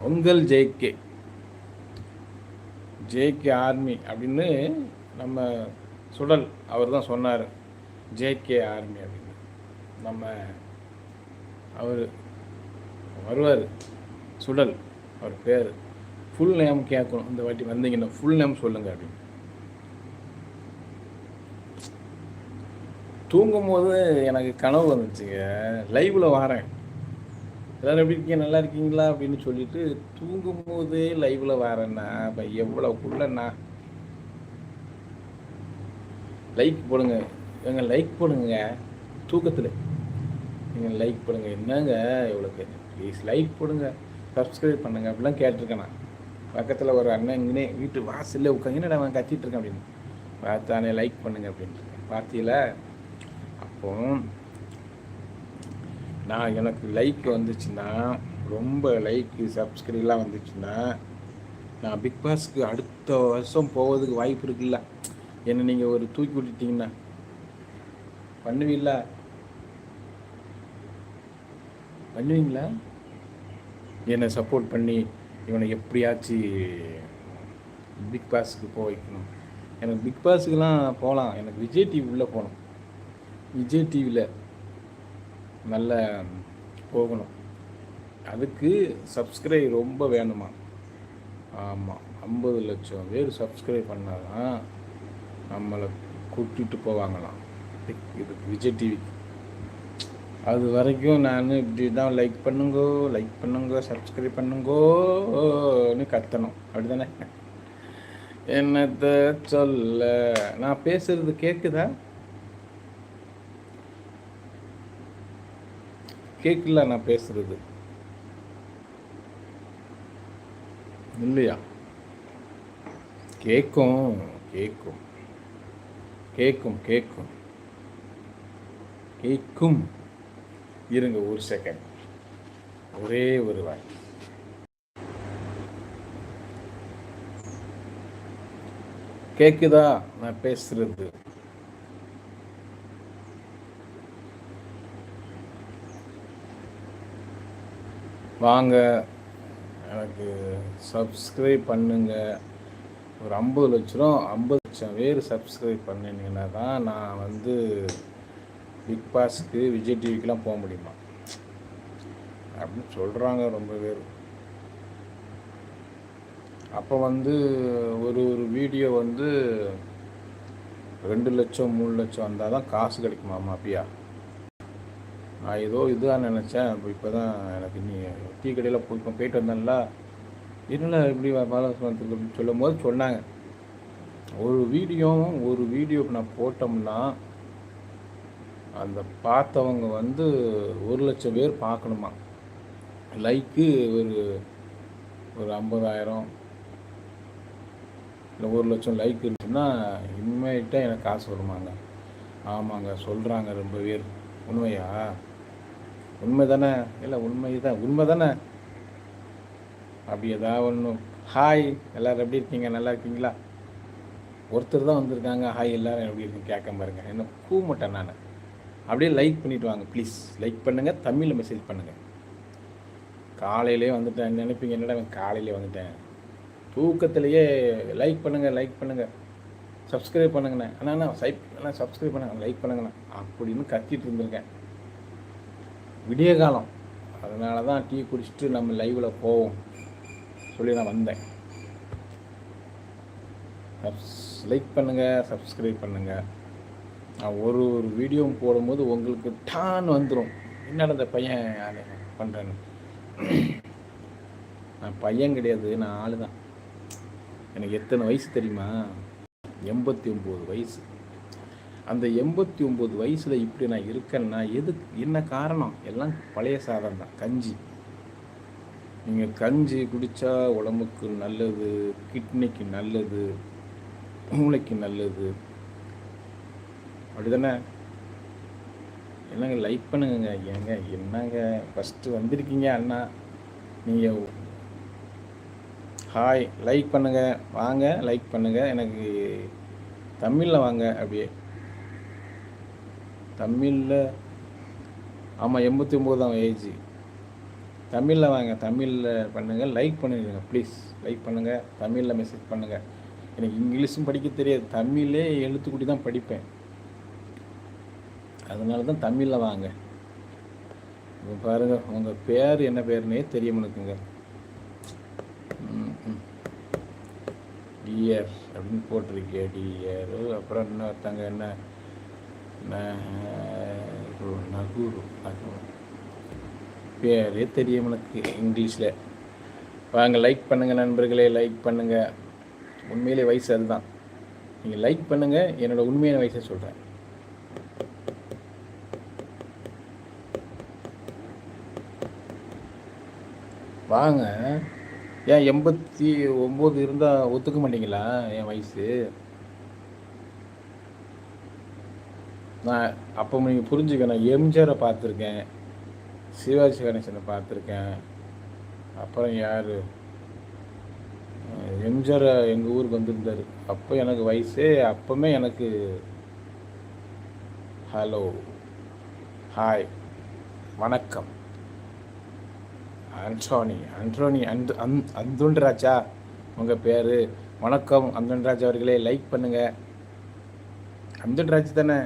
உங்கள் JK JK army அப்படின்னு நம்ம சுடல் அவர் தான் சொன்னார். ஜேகே ஆர்மி அப்படின்னு. நம்ம அவர் வருவார். சுடல் அவர் பேர். ஃபுல் நேம் கேட்கணும். இந்த வாட்டி வந்தீங்கன்னா ஃபுல் நேம் சொல்லுங்க அப்படின்னு. தூங்கும்போது எனக்கு கனவு வந்துச்சுங்க. லைவில் வரேன். எல்லோரும் எப்படி இருக்கீங்க? நல்லா இருக்கீங்களா? அப்படின்னு சொல்லிட்டு தூங்கும்போதே லைவில் வரேண்ணா இப்போ எவ்வளோக்குள்ளண்ணா லைக் போடுங்க. எங்க லைக் போடுங்க. தூக்கத்தில். நீங்கள் லைக் போடுங்க. என்னங்க எவ்வளோக்கு ப்ளீஸ் லைக் போடுங்க. சப்ஸ்கிரைப் பண்ணுங்க. அப்படிலாம் கேட்டிருக்கேன் நான் பக்கத்தில் ஒரு அண்ணன் இங்கே வீட்டு வாசல்ல உட்காந்து நான் அவன் கத்திட்டு இருக்கேன்? அப்படின்னு. பார்த்தானே லைக் பண்ணுங்க அப்படின்ட்டு. பார்த்தீங்களா அப்போ நான் எனக்கு லைக் வந்துச்சுன்னா ரொம்ப லைக்கு சப்ஸ்கிரைப்லாம் வந்துச்சுன்னா நான் பிக் பாஸ்க்கு அடுத்த வருஷம் போவதுக்கு வாய்ப்பு இருக்குல்ல. என்னை நீங்கள் ஒரு தூக்கி விட்டுட்டீங்கன்னா. பண்ணுவீங்களா? பண்ணுவீங்களா? என்னை சப்போர்ட் பண்ணி இவனை எப்படியாச்சும் பிக் பாஸுக்கு போக வைக்கணும். எனக்கு பிக் பாஸுக்கெலாம் போகலாம். எனக்கு விஜய் டிவி உள்ளே போகணும். விஜய் டிவியில் நல்ல போகணும். அதுக்கு சப்ஸ்கிரைப் ரொம்ப வேணுமா? ஆமாம் ஐம்பது லட்சம் பேர் சப்ஸ்கிரைப் பண்ணாதான் நம்மளை கூட்டிகிட்டு போவாங்களாம். இது விஜய் டிவி அது வரைக்கும் நான் இப்படி தான் லைக் பண்ணுங்கோ லைக் பண்ணுங்க சப்ஸ்கிரைப் பண்ணுங்கோன்னு கத்தணும். அப்படிதானே? என்னத்தை சொல்ல? நான் பேசுறது கேட்குதா கேட்கல நான் பேசுறது. இல்லையா? கேட்கும் கேட்கும் கேட்கும் கேட்கும் கேட்கும் இருங்க ஒரு செகண்ட் ஒரே ஒரு வாய். கேக்குதா? நான் பேசுறது. வாங்க. எனக்கு சப்ஸ்கிரைப் பண்ணுங்க. ஒரு ஐம்பது லட்சம் ஐம்பது லட்சம் பேர் சப்ஸ்கிரைப் பண்ணினீங்கன்னா தான் நான் வந்து பிக் பாஸ்க்கு விஜய் டிவிக்கெலாம் போக முடியுமா? அப்படின்னு சொல்கிறாங்க ரொம்ப பேர். அப்போ வந்து ஒரு ஒரு வீடியோ வந்து ரெண்டு லட்சம் மூணு லட்சம் வந்தால் தான் காசு கிடைக்குமாமா அப்படியா நான் ஏதோ இதுதான் நினச்சேன். இப்போ இப்போ தான் எனக்கு நீ டீ கடையில் போய் இப்போ போயிட்டு வந்தேன்ல. என்னென்ன இப்படி பாலசுமத்துக்கு அப்படின்னு சொல்லும் போது சொன்னாங்க. ஒரு வீடியோவும் ஒரு வீடியோ நான் போட்டோம்னா அந்த பார்த்தவங்க வந்து ஒரு லட்சம் பேர் பார்க்கணுமா? லைக்கு ஒரு ஒரு ஐம்பதாயிரம் இல்லை ஒரு லட்சம் லைக் இருந்துச்சுன்னா இனிமேட்டாக எனக்கு காசு வருமாங்க. ஆமாங்க சொல்கிறாங்க ரொம்ப பேர். உண்மையா? உண்மை தானே இல்லை உண்மை தான் உண்மை தானே அப்படி ஏதாவது ஒன்று ஹாய் எல்லோரும் எப்படி இருக்கீங்க? நல்லா இருக்கீங்களா? ஒருத்தர் தான் வந்திருக்காங்க. ஹாய் எல்லோரும் எப்படி இருக்கு கேட்க பாருங்க. என்ன கூமட்டேன் நான். அப்படியே லைக் பண்ணிவிட்டு வாங்க ப்ளீஸ் லைக் பண்ணுங்கள் தமிழில் மெசேஜ் பண்ணுங்கள் காலையிலே வந்துட்டேன். நினைப்பீங்க என்னடா காலையிலே வந்துட்டேன்? தூக்கத்திலேயே லைக் பண்ணுங்கள் லைக் பண்ணுங்கள் சப்ஸ்கிரைப் பண்ணுங்கண்ணே. ஆனால் அண்ணா சைப் அண்ணா சப்ஸ்கிரைப் பண்ணுங்க. லைக் பண்ணுங்கண்ணா. அப்படின்னு கத்திட்டு இருந்திருக்கேன். விடிய காலம். அதனால தான் டீ குடிச்சிட்டு நம்ம லைவில் போவோம். சொல்லி நான் வந்தேன். லைக் பண்ணுங்கள் சப்ஸ்கிரைப் பண்ணுங்கள் நான் ஒரு ஒரு வீடியோவும் போடும்போது உங்களுக்கு டான் வந்துடும் என்னடா இந்த பையன் பண்ணுறேன்னு நான் பையன் கிடையாது நான் ஆள் தான் எனக்கு எத்தனை வயசு தெரியுமா? எண்பத்தி ஒம்பது வயசு. அந்த எண்பத்தி ஒம்பது வயசில் இப்படி நான் இருக்கேன்னா எதுக்கு? என்ன காரணம்? எல்லாம் பழைய சாதம் தான். கஞ்சி. நீங்கள் கஞ்சி குடித்தா உடம்புக்கு நல்லது கிட்னிக்கு நல்லது மூளைக்கு நல்லது. அப்படி தானே என்னங்க லைக் பண்ணுங்க ஏங்க என்னங்க? ஃபஸ்ட்டு வந்திருக்கீங்க அண்ணா. நீங்கள் ஹாய் லைக் பண்ணுங்கள் வாங்க லைக் பண்ணுங்கள் எனக்கு தமிழில் வாங்க அப்படியே. தமிழில் ஆமாம் எண்பத்தி ஒம்பது தான் ஏஜ் தமிழில் வாங்க தமிழில் பண்ணுங்கள் லைக் பண்ணிடுங்க ப்ளீஸ் லைக் பண்ணுங்கள் தமிழில் மெசேஜ் பண்ணுங்கள் எனக்கு இங்கிலீஷும் படிக்க தெரியாது. தமிழே எழுத்துக்குட்டி தான் படிப்பேன். அதனால தான் தமிழில் வாங்க. இப்போ பாருங்கள் உங்கள் பேர் என்ன பேருனே தெரியுமனுக்குங்க டிஎர் அப்படின்னு போட்டிருக்கே டியர் அப்புறம் இன்னொருத்தங்க என்ன நகு நகுரு பேரே தெரியும் எனக்கு இங்கிலீஷில். வாங்க லைக் பண்ணுங்கள் நண்பர்களே லைக் பண்ணுங்கள் உண்மையிலே வயசு அதுதான். நீங்கள் லைக் பண்ணுங்கள் என்னோட உண்மையான வயசை சொல்கிறேன் வாங்க. ஏன் எண்பத்தி ஒம்பது இருந்தால் ஒத்துக்க மாட்டீங்களா என் வயசு? நான் அப்போ நீங்கள் புரிஞ்சுக்கணும் எம்ஜிஆரை பார்த்துருக்கேன் சிவாஜி கணேசனை பார்த்துருக்கேன். அப்புறம் யார்? எம்ஜிஆர் எங்கள் ஊருக்கு வந்திருந்தார். அப்போ எனக்கு வயசே அப்போமே எனக்கு ஹலோ ஹாய் வணக்கம். ஆண்டோனி ஆண்டோனி அந்து அந் அந்துண்டராஜா உங்கள் பேர். வணக்கம் அந்துண்டராஜ் அவர்களே லைக் பண்ணுங்கள் அந்துண்டராஜ் தானே?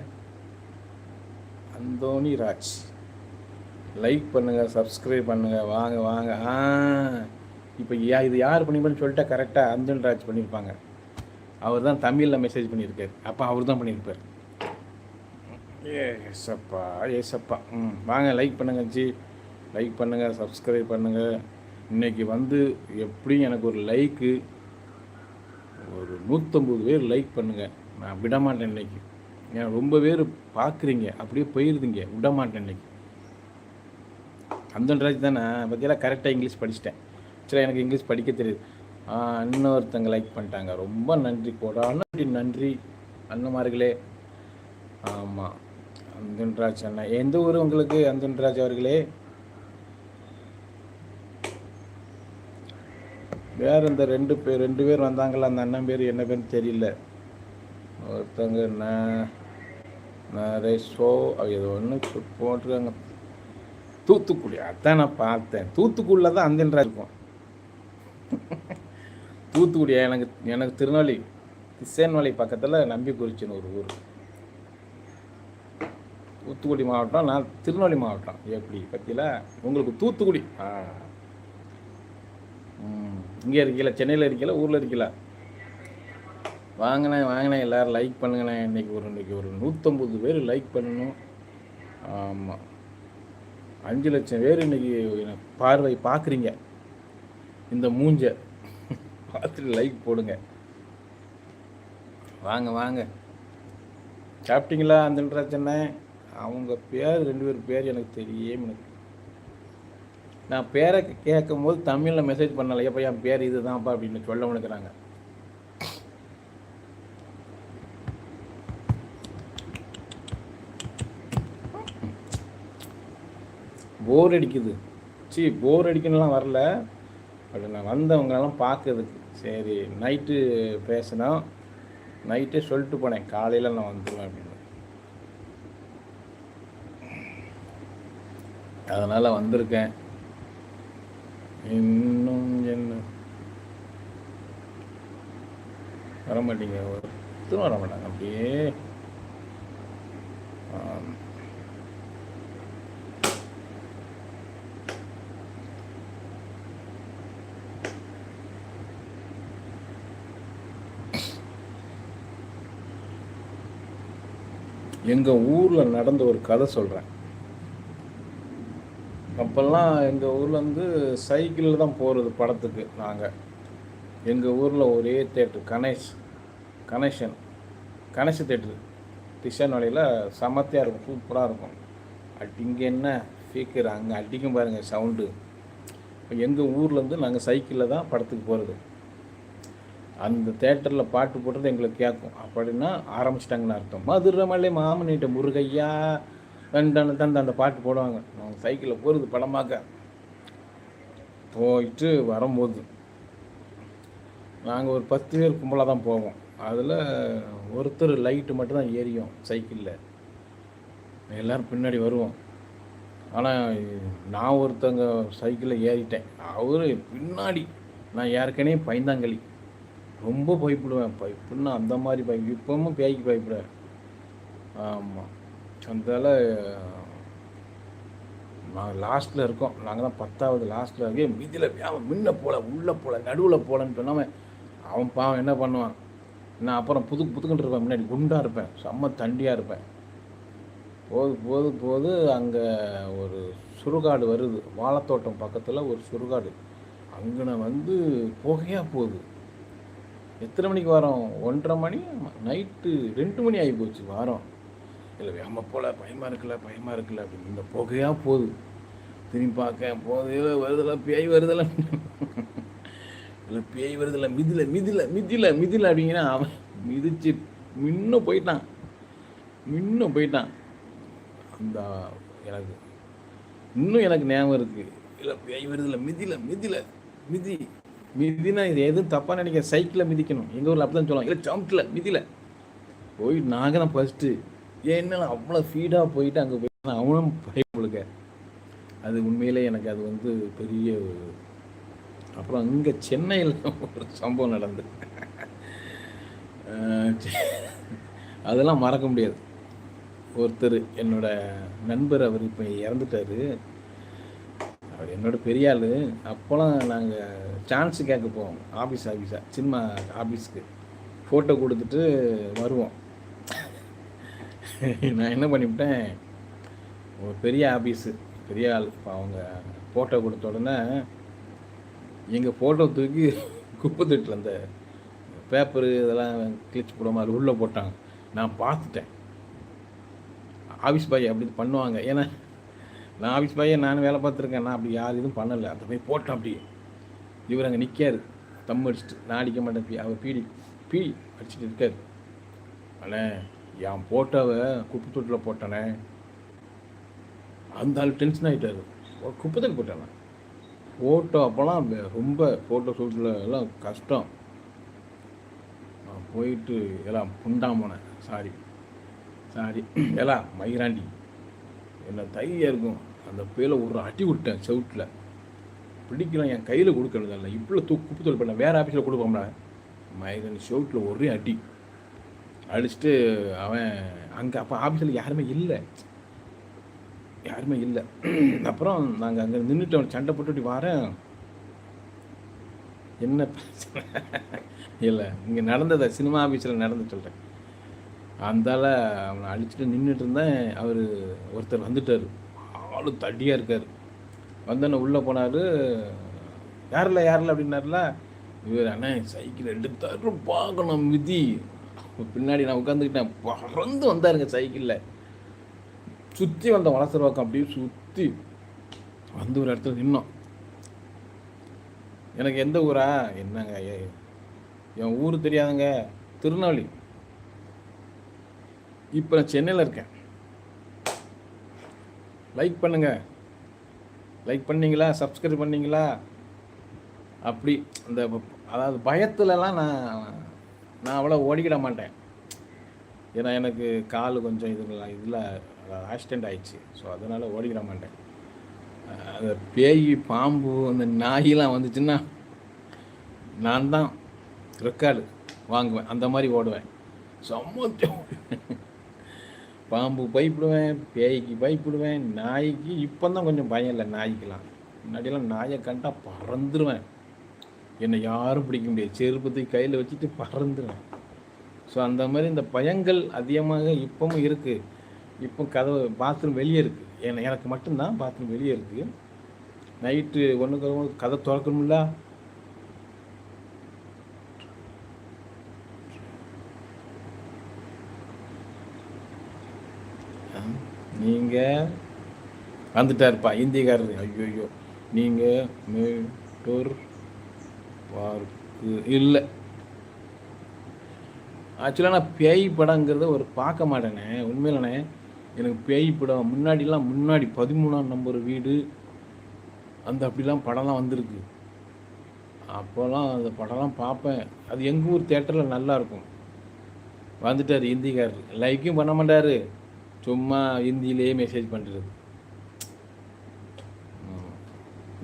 அந்தோனி ராஜ் லைக் பண்ணுங்கள் சப்ஸ்கிரைப் பண்ணுங்கள் வாங்க வாங்க. ஆ இப்போ யா இது யார் பண்ணிருப்பான்னு சொல்லிட்டா கரெக்டாக அந்தோனி ராஜ் பண்ணியிருப்பாங்க. அவர் தான் தமிழில் மெசேஜ் பண்ணியிருக்கார். அப்போ அவர் தான் பண்ணியிருப்பார். ஏசப்பா ஏசப்பா. ம் வாங்க லைக் பண்ணுங்க ஜி. லைக் பண்ணுங்கள் சப்ஸ்கிரைப் பண்ணுங்கள் இன்றைக்கி வந்து எப்படியும் எனக்கு ஒரு லைக்கு ஒரு நூற்றம்பது பேர் லைக் பண்ணுங்கள் நான் விடமாட்டேன் இன்றைக்கி ஏன் ரொம்ப பேர் பார்க்குறீங்க அப்படியே போயிருதுங்க விட மாட்டேன் இன்னைக்கு. அந்தன் ராஜ் தானே பற்றியெல்லாம் கரெக்டாக இங்கிலீஷ் படிச்சிட்டேன். சரி எனக்கு இங்கிலீஷ் படிக்க தெரியுது. இன்னொருத்தங்க லைக் பண்ணிட்டாங்க. ரொம்ப நன்றி கோடான நன்றி அண்ணமார்களே. ஆமாம் அந்தன்ராஜ் அண்ணா. எந்த ஊர் உங்களுக்கு அந்தன்ராஜ் அவர்களே? வேறு இந்த ரெண்டு பேர் ரெண்டு பேர் வந்தாங்களா? அந்த அண்ணன் பேர் என்ன பேர்னு தெரியல. ஒருத்தங்க நான் நரேஷோ இது ஒன்று போட்டிருக்காங்க. தூத்துக்குடி அதான் நான் பார்த்தேன். தூத்துக்குடியில் தான் அந்தன்றா இருக்கும். தூத்துக்குடி எனக்கு எனக்கு திருநெல்வேலி திசேன்மலை பக்கத்தில் நம்பிக்குறிச்சின்னு ஒரு ஊர். தூத்துக்குடி மாவட்டம் நான் திருநெல்வேலி மாவட்டம் எப்படி பற்றியில் உங்களுக்கு தூத்துக்குடி? ஆ. இங்கே இருக்கீங்களா? சென்னையில் இருக்கீங்களா? ஊரில் இருக்கீங்களா? வாங்கினேன் வாங்கினேன். எல்லோரும் லைக் பண்ணுங்கண்ணே இன்றைக்கி ஒரு இன்னைக்கு ஒரு நூற்றம்பது பேர் லைக் பண்ணணும். ஆமாம் அஞ்சு லட்சம் பேர் இன்னைக்கு பார்வை பார்க்குறீங்க. இந்த மூஞ்ச பார்த்துட்டு லைக் போடுங்க. வாங்க வாங்க. சாப்பிட்டீங்களா அந்த அவங்க பேர் ரெண்டு பேர் பேர் எனக்கு தெரியே எனக்கு. நான் பேரை கேட்கும் போது தமிழில் மெசேஜ் பண்ணல. எப்போ என் பேர் இதுதான்ப்பா அப்படின்னு சொல்ல முனைக்கிறாங்க போர் அடிக்குது. சி போர் அடிக்கணும்லாம் வரல. பட் நான் வந்தவங்களெல்லாம் பார்க்கறதுக்கு. சரி நைட்டு பேசினோம் நைட்டே சொல்லிட்டு போனேன். காலையில் நான் வந்துடுவேன் அப்படின்னு. அதனால் வந்திருக்கேன். இன்னும் என்ன? வர மாட்டீங்க ஒருத்தரும் வர மாட்டாங்க அப்படியே எங்கள் ஊரில் நடந்த ஒரு கதை சொல்கிறேன் அப்போல்லாம் எங்கள் ஊரில் வந்து சைக்கிளில் தான் போகிறது படத்துக்கு நாங்கள் எங்கள் ஊரில் ஒரே தேட்டர் கணேஷ் கணேஷன் கணேஷ் தேட்டரு வழியில் சமத்தியாக இருக்கும் சூப்பராக இருக்கும். அட் இங்கே என்ன? ஸ்பீக்கர் அங்கே அடிக்கும் பாருங்கள் சவுண்டு எங்கள் ஊர்லேருந்து நாங்கள் சைக்கிளில் தான் படத்துக்கு போகிறது அந்த தேட்டரில் பாட்டு போடுறது எங்களுக்கு கேட்கும் அப்படின்னா ஆரம்பிச்சிட்டாங்கன்னு அர்த்தம். மதுரை மலை மாமனிட்ட முருகையா தண்டனை தந்து அந்த பாட்டு போடுவாங்க. நாங்கள் சைக்கிளில் போகிறது படமாக்க போயிட்டு வரும்போது நாங்கள் ஒரு பத்து பேர் கும்பலாக தான் போவோம். அதில் ஒருத்தர் லைட்டு மட்டும் தான் ஏறியும் சைக்கிளில். எல்லோரும் பின்னாடி வருவோம். ஆனால் நான் ஒருத்தங்க சைக்கிளில் ஏறிட்டேன். அவர் பின்னாடி நான் ஏற்கனவே பைந்தாங்களி ரொம்ப பயப்படுவேன். பயப்புன்னா அந்த மாதிரி பய இப்போவும் பேய்க்கு பயப்படுறேன் ஆமாம் அதனால் நாங்கள் லாஸ்ட்டில் இருக்கோம். நாங்கள் தான் பத்தாவது லாஸ்ட்டில் இருக்கே மிதியில் அவன் முன்ன போல உள்ளே போல நடுவில் போலன்னு சொன்னாமல் அவன் பாவன் என்ன பண்ணுவான்? நான் அப்புறம் புது புதுக்கிட்டு இருப்பேன். முன்னாடி குண்டாக இருப்பேன். செம்ம தண்டியாக இருப்பேன். போது போது போது அங்கே ஒரு சுருகாடு வருது. வாழைத்தோட்டம் பக்கத்தில் ஒரு சுருகாடு. அங்கே வந்து புகையாக போகுது. எத்தனை மணிக்கு வரோம்? ஒன்றரை மணி? நைட்டு ரெண்டு மணி ஆகி போச்சு வாரம். இல்லை வேம போல பயமாக இருக்குல்ல பயமாக இருக்குல்ல அப்படின்னு. இந்த புகையாக போகுது. திரும்பி பார்க்க போதையில் வருதில்ல பேய் வருதில்ல. இல்லை பேய் வருதில்ல மிதில மிதில மிதில மிதில அப்படிங்கன்னா அவன் மிதிச்சு இன்னும் போயிட்டான். இன்னும் போயிட்டான். அந்த எனக்கு இன்னும் எனக்கு ஞாபகம் இருக்குது இல்லை பேய் வருதில்ல மிதில மிதில மிதி. மிதினா இது எதுவும் தப்பாக நினைக்க சைக்கிளில் மிதிக்கணும். எங்கள் ஊரில் அப்படி தான் சொல்லுவாங்க. இல்லை ஜம்பில் மிதில. போய் நாங்கள் தான் ஃபஸ்ட்டு ஏன்னா அவ்வளோ ஃபீடாக போயிட்டு அங்கே போய் அவனும் பயப்படுக்க அது உண்மையிலே எனக்கு அது வந்து பெரிய அப்புறம் இங்கே சென்னையில் ஒரு சம்பவம் நடந்தது. அதெல்லாம் மறக்க முடியாது. ஒருத்தர் என்னோட நண்பர் அவர் இப்போ இறந்துட்டார். அவர் என்னோட பெரிய ஆள். அப்போலாம் நாங்கள் சான்ஸு கேட்க போவோம் ஆஃபீஸ் ஆஃபீஸாக சினிமா ஆஃபீஸ்க்கு ஃபோட்டோ கொடுத்துட்டு வருவோம். நான் என்ன பண்ணிவிட்டேன்? ஒரு பெரிய ஆஃபீஸு பெரிய ஆள். இப்போ அவங்க ஃபோட்டோ கொடுத்த உடனே எங்கள் ஃபோட்டோ தூக்கி குப்பை தொட்டில் அந்த பேப்பரு இதெல்லாம் கிழிச்சு போடாமல் மாதிரி உள்ளே போட்டாங்க. நான் பார்த்துட்டேன். ஆஃபீஸ் பாய் அப்படி பண்ணுவாங்க. ஏன்னா நான் ஆஃபீஸ் பையன் நான் வேலை பார்த்துருக்கேன். நான் அப்படி யார் எதுவும் பண்ணலை. அந்த போய் போட்டேன் அப்படி இவர் அங்கே நிற்காரு தம் அடிச்சுட்டு. நான் அடிக்க மாட்டேன். அவர் பீடி பீடி அடிச்சுட்டு இருக்காரு. அண்ணே என் ஃபோட்டோவை குப்பை தொட்டில் போட்டானே. அந்த ஆள் டென்ஷன் ஆகிட்டார் குப்பை தொட்டி போட்டானே ஃபோட்டோ அப்போல்லாம் ரொம்ப ஃபோட்டோ ஷூட்டில் எல்லாம் கஷ்டம். நான் போயிட்டு எல்லாம் புண்டாம போனேன். சாரி சாரி எல்லாம் மயிராண்டி. என்ன தையாக இருக்கும்? அந்த பேல ஒரு அடி விட்டேன் செவுட்டில் பிடிக்கலாம் என் கையில் கொடுக்கறதில்ல இவ்வளோ தூ குப்பை தொழில் பண்ண வேறு ஆஃபீஸில் கொடுப்போம்ல மயிரன் செவுட்டில் ஒரே அடி. அடிச்சுட்டு அவன் அங்கே அப்போ ஆஃபீஸில் யாருமே இல்லை. யாருமே இல்லை. அப்புறம் நாங்கள் அங்கே நின்றுட்டு அவன் சண்டை போட்டுட்டு வரேன். என்ன பிரச்சனை? இல்லை இங்கே நடந்ததை சினிமா ஆஃபீஸில் நடந்து சொல்கிறேன் அந்தால அவனை அழிச்சிட்டு நின்றுட்டு இருந்தேன் அவர் ஒருத்தர் வந்துட்டார். ஆளு தடியாக இருக்கார். வந்தோன்னே உள்ளே போனார். யாரில் யாரில் அப்படின்னார்ல இவர் அண்ணே சைக்கிள் எடுத்தாரு பார்க்கணும் மிதி. பின்னாடி நான் உட்காந்துக்கிட்டேன் பறந்து வந்தாருங்க சைக்கிளில். சுற்றி வந்த வளசர் பக்கம் அப்படியே சுற்றி வந்து ஒரு இடத்துல நின்னோம். எனக்கு எந்த ஊரா? என்னங்க என் ஊர் தெரியாதுங்க. திருநெல்வேலி. இப்போ நான் சென்னையில் இருக்கேன். லைக் பண்ணுங்க. லைக் பண்ணீங்களா? சப்ஸ்கிரைப் பண்ணீங்களா? அப்படி அந்த அதாவது பயத்துலலாம் நான் நான் அவ்வளோ ஓடிக்கிட மாட்டேன். ஏன்னா எனக்கு கால் கொஞ்சம் இதில் இதில் ஆக்சிடெண்ட் ஆயிடுச்சு. ஸோ அதனால் ஓடிக்கிட மாட்டேன். அந்த பேய் பாம்பு அந்த நாயெலாம் வந்துச்சுன்னா நான் தான் ரெக்கார்டு வாங்குவேன். அந்த மாதிரி ஓடுவேன். சம்மந்தம் பாம்பு பயப்படுவேன் பேய்க்கு பயப்படுவேன் நாய்க்கு இப்போ தான் கொஞ்சம் பயம் இல்லை நாய்க்கெலாம் முன்னாடியெல்லாம் நாயை கண்டா பறந்துடுவேன் என்னை யாரும் பிடிக்க முடியாது. செருப்பத்தை கையில் வச்சுட்டு பறந்துடுவேன் ஸோ அந்த மாதிரி இந்த பயங்கள் அதிகமாக இப்பவும் இருக்குது இப்போ கதவு பாத்ரூம் வெளியே இருக்குது ஏன்னா எனக்கு மட்டும்தான் பாத்ரூம் வெளியே இருக்குது நைட்டு ஒன்றுக்கு கதை திறக்கணும்ல. நீங்கள் வந்துட்டாருப்பா இந்தியக்காரர் ஐயோ ஐயோ நீங்கள் மேட்டூர் பார்க்கு இல்லை. ஆக்சுவலாக நான் பேய் படங்கிறத ஒரு பார்க்க மாட்டேனே. உண்மையிலண்ணே எனக்கு பேய் படம் முன்னாடிலாம் முன்னாடி பதிமூணாம் நம்பர் வீடு அந்த அப்படிலாம் படம்லாம் வந்திருக்கு. அப்போல்லாம் அந்த படம்லாம் பார்ப்பேன். அது எங்கள் ஊர் தேட்டரில் நல்லாயிருக்கும் வந்துட்டார் இந்திக்காரர் லைக்கும் பண்ண மாட்டார். சும்மா ஹிந்திலேயே மெசேஜ் பண்ணுறது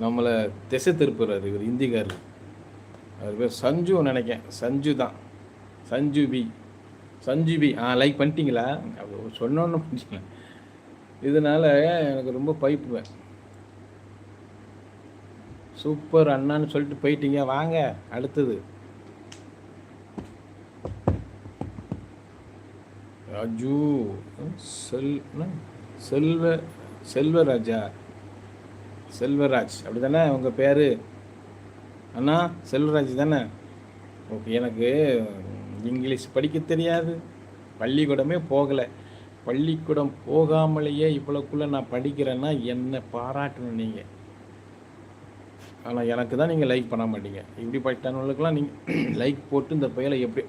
நம்மளை திசை திருப்புறாரு இவர் இந்திக்காரர் அவர் பேர் சஞ்சு நினைக்கேன் சஞ்சு தான். சஞ்சு பி. சஞ்சு பி. ஆ லைக் பண்ணிட்டீங்களா? அவர் சொன்னோன்னு பண்ணிட்டீங்களா? இதனால எனக்கு ரொம்ப பைப்புவேன் சூப்பர் அண்ணான்னு சொல்லிட்டு போயிட்டீங்க. வாங்க அடுத்தது. ராஜு செல் செல்வ செல்வராஜா. செல்வராஜ் அப்படி தானே உங்கள் பேர்? அண்ணா செல்வராஜ் தானே? ஓகே எனக்கு இங்கிலீஷ் படிக்க தெரியாது. பள்ளிக்கூடமே போகலை. பள்ளிக்கூடம் போகாமலேயே இவ்வளோக்குள்ளே நான் படிக்கிறேன்னா என்ன பாராட்டணும் நீங்கள் ஆனால் எனக்கு தான் நீங்கள் லைக் பண்ண மாட்டீங்க. இப்படி படித்தவங்களுக்கெல்லாம் நீங்கள் லைக் போட்டு இந்த பையலை எப்படி?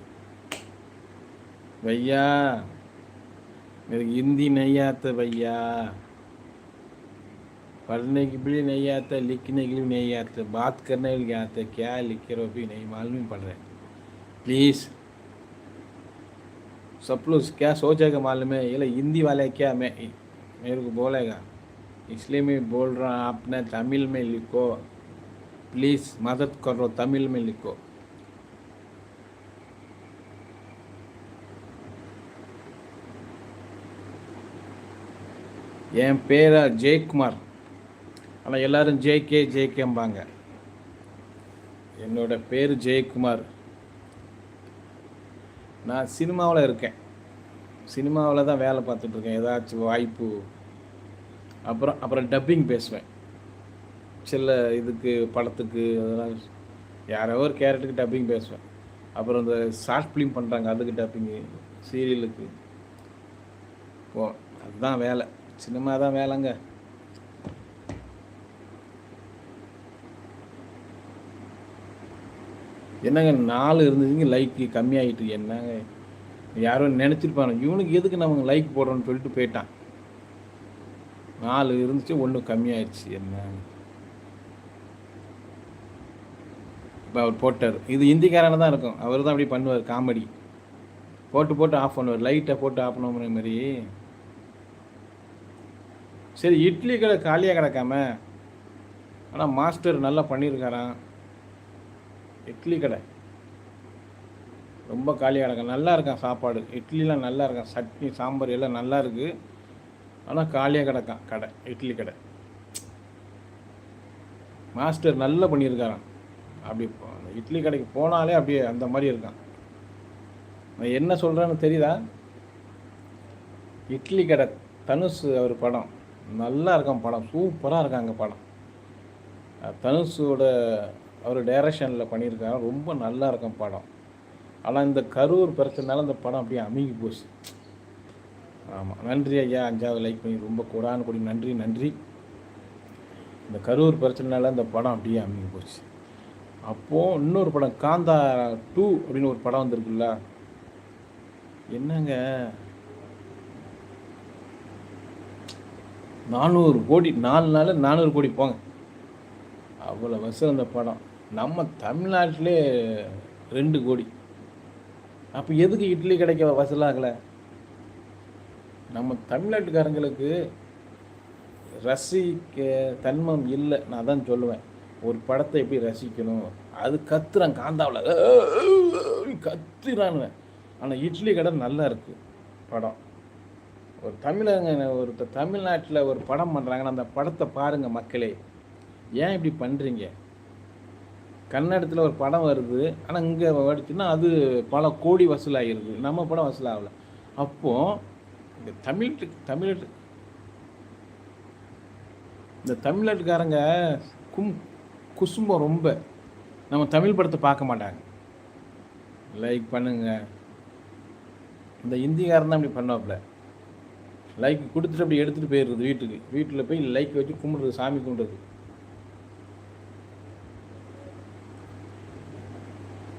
வையா मेरे को हिंदी नहीं आता भैया। पढ़ने के भी नहीं आता, लिखने के लिए नहीं आता, बात करने के लिए आता, क्या लिख रहे भी नहीं मालूम ही पड़ रहा प्लीज़ सब लोग क्या सोचेगा मालूम है? ये लोग हिंदी वाले क्या मैं, मेरे को बोलेगा, इसलिए मैं बोल रहा हूँ आपने तमिल में लिखो। प्लीज़ मदद करो, तमिल में लिखो। என் பேரா ஜெயக்குமார். ஆனால் எல்லாரும் ஜேகே ஜேகேம்பாங்க. என்னோட பேர் ஜெயக்குமார். நான் சினிமாவில் இருக்கேன். சினிமாவில் தான் வேலை பார்த்துட்ருக்கேன் ஏதாச்சும் வாய்ப்பு. அப்புறம் அப்புறம் டப்பிங் பேசுவேன். சில இதுக்கு படத்துக்கு அதெல்லாம். யாரோ ஒரு கேரக்டருக்கு டப்பிங் பேசுவேன். அப்புறம் இந்த ஷார்ட் ஃபிலிம் பண்ணுறாங்க அதுக்கு டப்பிங்கு சீரியலுக்கு. போ அதுதான் வேலை. சினிமா தான் வேலைங்க. என்னங்க நாலு இருந்துச்சுங்க லைக் கம்மியாயிட்டு என்னங்க? யாரோ நினச்சிருப்பாங்க இவனுக்கு எதுக்கு நமக்கு லைக் போடுறோன்னு சொல்லிட்டு போயிட்டான். நாலு இருந்துச்சு ஒன்று கம்மியாயிடுச்சு என்ன? இப்போ அவர் போட்டார். இது இந்திக்காரன தான் இருக்கும். அவர் தான் அப்படி பண்ணுவார் காமெடி. போட்டு போட்டு ஆஃப் பண்ணுவார். லைட்டை போட்டு ஆஃப் பண்ணுற மாதிரி. சரி இட்லி கடை காலியாக கிடக்காம ஆனால் மாஸ்டர் நல்லா பண்ணியிருக்காராம் இட்லி கடை. ரொம்ப காலியாக கிடக்கும் நல்லா இருக்கான் சாப்பாடு. இட்லிலாம் நல்லா இருக்கான் சட்னி சாம்பார் எல்லாம் நல்லா இருக்குது ஆனால் காலியாக கிடக்கான் கடை இட்லி கடை. மாஸ்டர் நல்லா பண்ணியிருக்காரான் அப்படி அந்த இட்லி கடைக்கு போனாலே அப்படியே அந்த மாதிரி இருக்கான் நான் என்ன சொல்கிறேன்னு தெரியுதா? இட்லி கடை தனுஷ் அவர் படம். நல்லா இருக்கான் படம். சூப்பராக இருக்காங்க படம் தனுஷோட அவர் டைரக்ஷனில் பண்ணியிருக்காங்க. ரொம்ப நல்லா இருக்கும் படம். ஆனால் இந்த கரூர் பிரச்சனைனால இந்த படம் அப்படியே அமுங்கி போச்சு. ஆமாம் நன்றி ஐயா. அஞ்சாவது லைக் பண்ணி ரொம்ப கூடான்னு கூடி நன்றி நன்றி. இந்த கரூர் பிரச்சனைனால இந்த படம் அப்படியே அமுகி போச்சு. அப்போது இன்னொரு படம் காந்தா டூ அப்படின்னு ஒரு படம் வந்திருக்குல்ல. என்னங்க? நானூறு கோடி நாலு நாளில் நானூறு கோடி போங்க அவ்வளோ வசூல் அந்த படம் நம்ம தமிழ்நாட்டிலே ரெண்டு கோடி அப்போ எதுக்கு இட்லி கிடைக்க வசூலாகலை நம்ம தமிழ்நாட்டுக்காரங்களுக்கு ரசிக்க தன்மம் இல்லை நான் தான் சொல்லுவேன் ஒரு படத்தை எப்படி ரசிக்கணும் அது கத்துறான் காந்தாவில் கத்துறானுவேன் ஆனால் இட்லி கடை நல்லா இருக்குது படம் ஒரு தமிழங்க ஒரு தமிழ்நாட்டில் ஒரு படம் பண்ணுறாங்கன்னா அந்த படத்தை பாருங்கள் மக்களே. ஏன் இப்படி பண்ணுறீங்க கன்னடத்தில் ஒரு படம் வருது. ஆனால் இங்கே வடிச்சுன்னா அது பல கோடி வசூலாகிருது நம்ம படம் வசூலாகல. அப்போது இந்த தமிழ் தமிழ் இந்த தமிழ்நாட்டுக்காரங்க கும் குசும்பம் ரொம்ப. நம்ம தமிழ் படத்தை பார்க்க மாட்டாங்க. லைக் பண்ணுங்க. இந்த இந்திக்காரன் தான் அப்படி பண்ணுவாப்புல. லைக் கொடுத்துட்டு அப்படி எடுத்துகிட்டு போயிடுறது வீட்டுக்கு. வீட்டில் போய் லைக் வச்சு கும்பிடுறது சாமி கும்பிடுறது.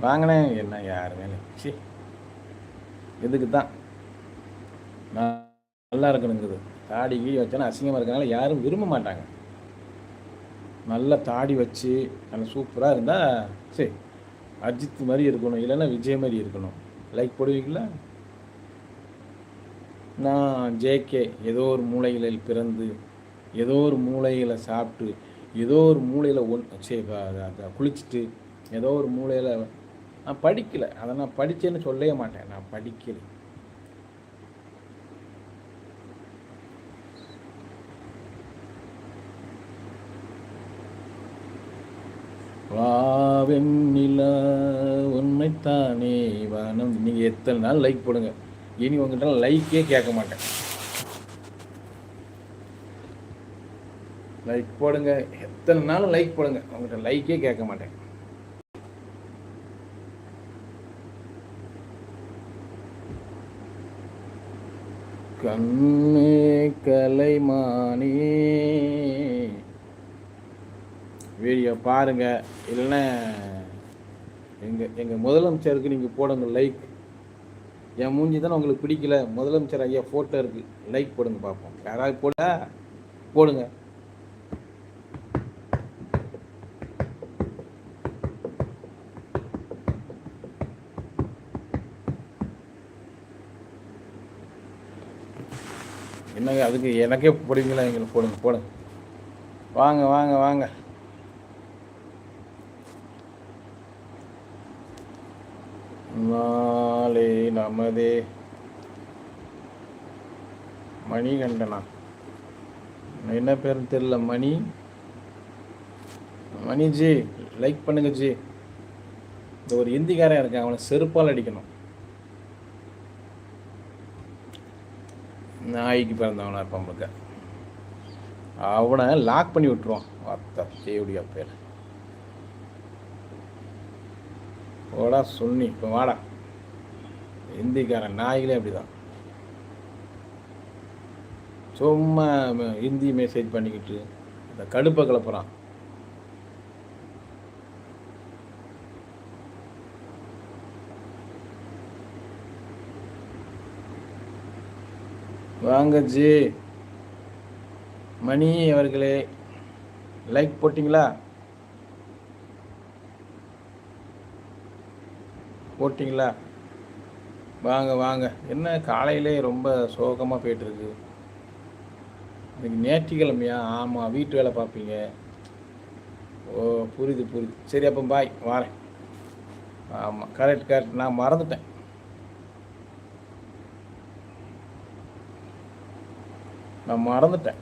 வாங்கினேன் என்ன யாருமே இல்லை. சரி இதுக்கு தான் நான் நல்லா இருக்கணுங்கிறது. தாடி கீழி வச்சோன்னா அசிங்கமாக இருக்கனால யாரும் விரும்ப மாட்டாங்க. நல்ல தாடி வச்சு நல்லா சூப்பராக இருந்தால் சரி அஜித் மாதிரி இருக்கணும். இல்லைன்னா விஜய் மாதிரி இருக்கணும். லைக் போடுவீங்களா? நான் ஜேகே ஏதோ ஒரு மூலைகளில் பிறந்து ஏதோ ஒரு மூளையில் சாப்பிட்டு ஏதோ ஒரு மூளையில் ஒன் சரி அத- குளிச்சுட்டு ஏதோ ஒரு மூளையில் நான் படிக்கலை. அதை நான் படித்தேன்னு சொல்லவே மாட்டேன். நான் படிக்கலை. வாவெண்ணிலா உண்மைத்தானே வானம். நீங்கள் எத்தனை நாள் லைக் போடுங்க. இனி உங்ககிட்ட லைக்கே கேட்க மாட்டேன். லைக் போடுங்க. எத்தனை நாளும் லைக் போடுங்க. உங்ககிட்ட லைக்கே கேட்க மாட்டேன். கண்ணே கலைமானே வீடியோ பாருங்க. இல்லைன்னா எங்கள் எங்கள் முதலமைச்சருக்கு நீங்கள் போடுங்க லைக் என் மூஞ்சி தானே உங்களுக்கு பிடிக்கல? முதலமைச்சர் ஐயா ஃபோட்டோ இருக்குது லைக் போடுங்க பார்ப்போம் யாராவது போட போடுங்க. என்னங்க அதுக்கு எனக்கே போடுவீங்களா எங்களுக்கு போடுங்க போடுங்க. வாங்க வாங்க வாங்க. நாளே நமதே. மணிகண்டனா. என்ன பேருன்னு தெரியல மணி? மணி ஜி லைக் பண்ணுங்க ஜி. இந்த ஒரு இந்திக்காரன் இருக்கான் அவனை செருப்பால் அடிக்கணும். நாய்க்கு பிறந்தவனா இருப்பான் முழுக்க அவனை லாக் பண்ணி விட்டுருவான். அத்தா தேவடியா பேர். ஓடா சொன்னி இப்போ வாடா. ஹிந்திக்காரன் நாய்களே அப்படிதான். சும்மா ஹிந்தி மெசேஜ் பண்ணிக்கிட்டு இந்த கடுப்பை கிளப்புறான். வாங்க ஜி. மணி அவர்களே லைக் போட்டிங்களா? போட்டிங்களா? வாங்க வாங்க. என்ன காலையிலே ரொம்ப சோகமாக போயிட்டுருக்கு. இன்னைக்கு ஞாயிற்றுக்கிழமையா? ஆமாம் வீட்டு வேலை பார்ப்பீங்க. ஓ புரியுது புரியுது. சரி அப்போ பாய் வரேன். ஆமாம் கரெக்ட் கரெக்ட் நான் மறந்துட்டேன். நான் மறந்துட்டேன்.